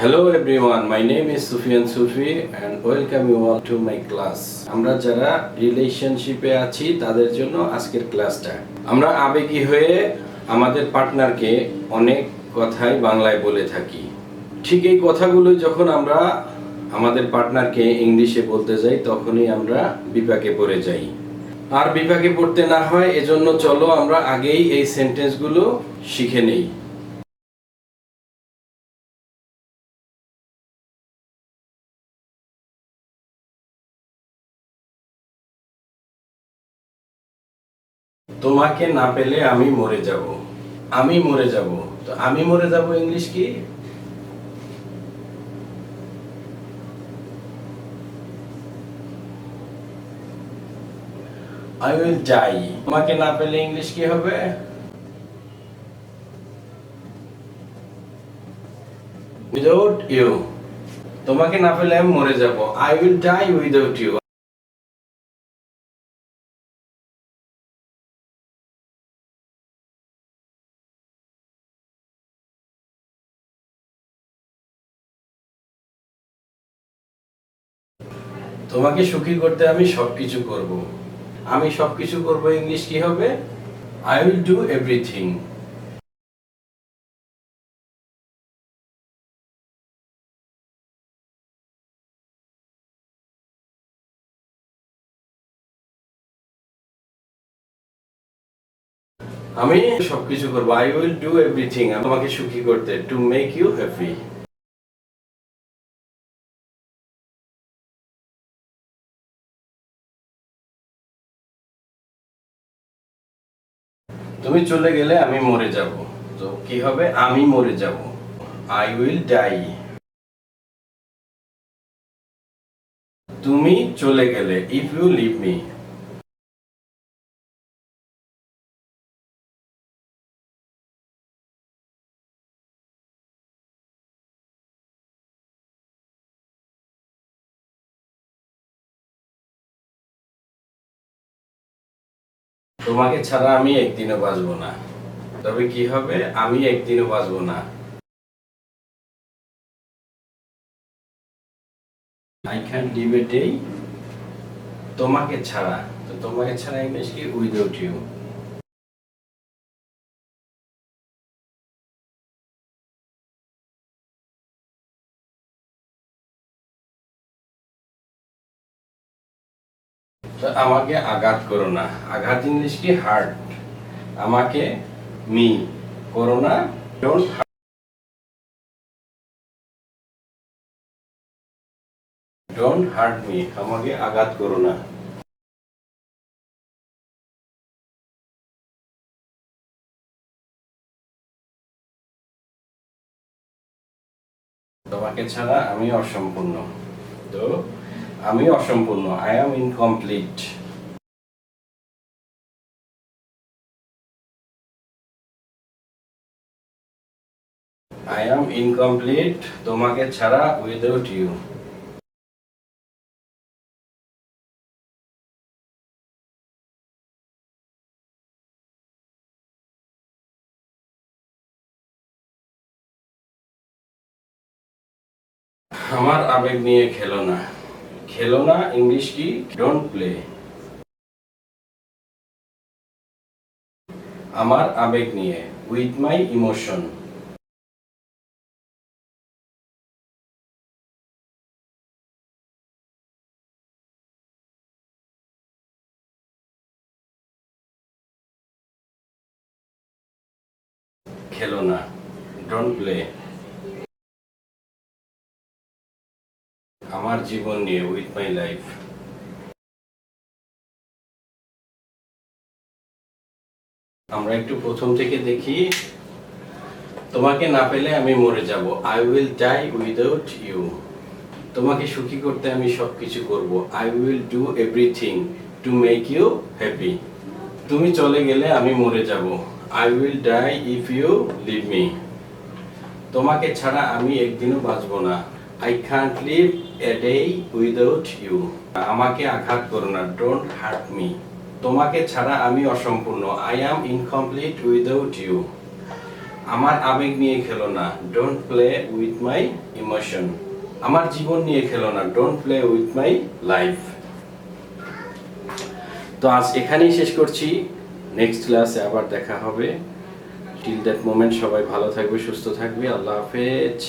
Hello everyone, my name is Sufyan Sufi and welcome you all to my class. আমরা যারা রিলেশনশিপে আছি তাদের জন্য আজকের ক্লাসটা আমরা আবেগী হয়ে আমাদের পার্টনারকে অনেক কথাই বাংলায় বলে থাকি। ঠিক এই কথাগুলো যখন আমরা আমাদের পার্টনারকে ইংলিশে বলতে যাই তখনই আমরা বিপাকে পড়ে যাই। আর বিপাকে পড়তে না হয় এজন্য চলো আমরা আগেই এই সেন্টেন্সগুলো শিখে নেই। তোমাকে না পেলে আমি মরে যাব। আমি মরে যাব। তো আমি মরে যাব ইংলিশ কি? আই উইল ডাই তোমাকে না পেলে ইংলিশ কি হবে? উইদাউট ইউ তোমাকে না পেলে আমি মরে যাব। I will die without you তোমাকে সুখী করতে আমি সবকিছু করব। আমি সবকিছু করব, ইংলিশ কি হবে? আই উইল ডু এভরিথিং আমি সবকিছু করব। আই উইল ডু এভরিথিং তোমাকে সুখী করতে টু মেক ইউ হ্যাপি তুমি চলে গেলে আমি মরে যাব। তো কি হবে? আমি মরে যাব। আই উইল ডাই তুমি চলে গেলে ইফ ইউ লিভ মি তোমাকে ছাড়া আমি একদিনও বাঁচবো না। তবে কি হবে? আমি একদিনও বাঁচবো না। আই ক্যান লিভ তোমাকে ছাড়া। তো তোমাকে ছাড়া ইংলিশ কি উইদাউট ইউ? আমাকে আঘাত করো না। আঘাত ইংলিশ কি হার্ট? আমাকে মি, করো না। ডোন্ট হার্ট মি আমাকে আঘাত করো না। তোমাকে ছাড়া আমি অসম্পূর্ণ। তো আমি অসম্পূর্ণ I am incomplete I am incomplete তোমাকে ছাড়া উইদাউট ইউ আমার আবেগ নিয়ে খেলো না। খেলো না ইংলিশ কি? ডোন্ট প্লে আমার আবেগ নিয়ে উইথ মাই ইমোশন খেলো না ডোন্ট প্লে আমার জীবন নিয়ে উইথ মাই লাইফ আমরা একটু প্রথম থেকে দেখি, তোমাকে না পেলে আমি মরে যাব। I will die without you তোমাকে সুখী করতে আমি সব কিছু করব। I will do everything to make you happy তুমি চলে গেলে আমি মরে যাব। I will die if you leave me তোমাকে ছাড়া আমি একদিনও বাঁচব না। I can't live a day without you আমাকে আঘাত করো না ডোন্ট হার্ট মি তোমাকে ছাড়া আমি অসম্পূর্ণ I am incomplete without you আমার আবেগ নিয়ে খেলো না don't play with my emotion আমার জীবন নিয়ে খেলো না don't play with my life তো আজ এখানেই শেষ করছি। নেক্সট ক্লাসে আবার দেখা হবে। টিল দ্যাট মোমেন্ট সবাই ভালো থাকবে, সুস্থ থাকবে। আল্লাহ হাফেজ।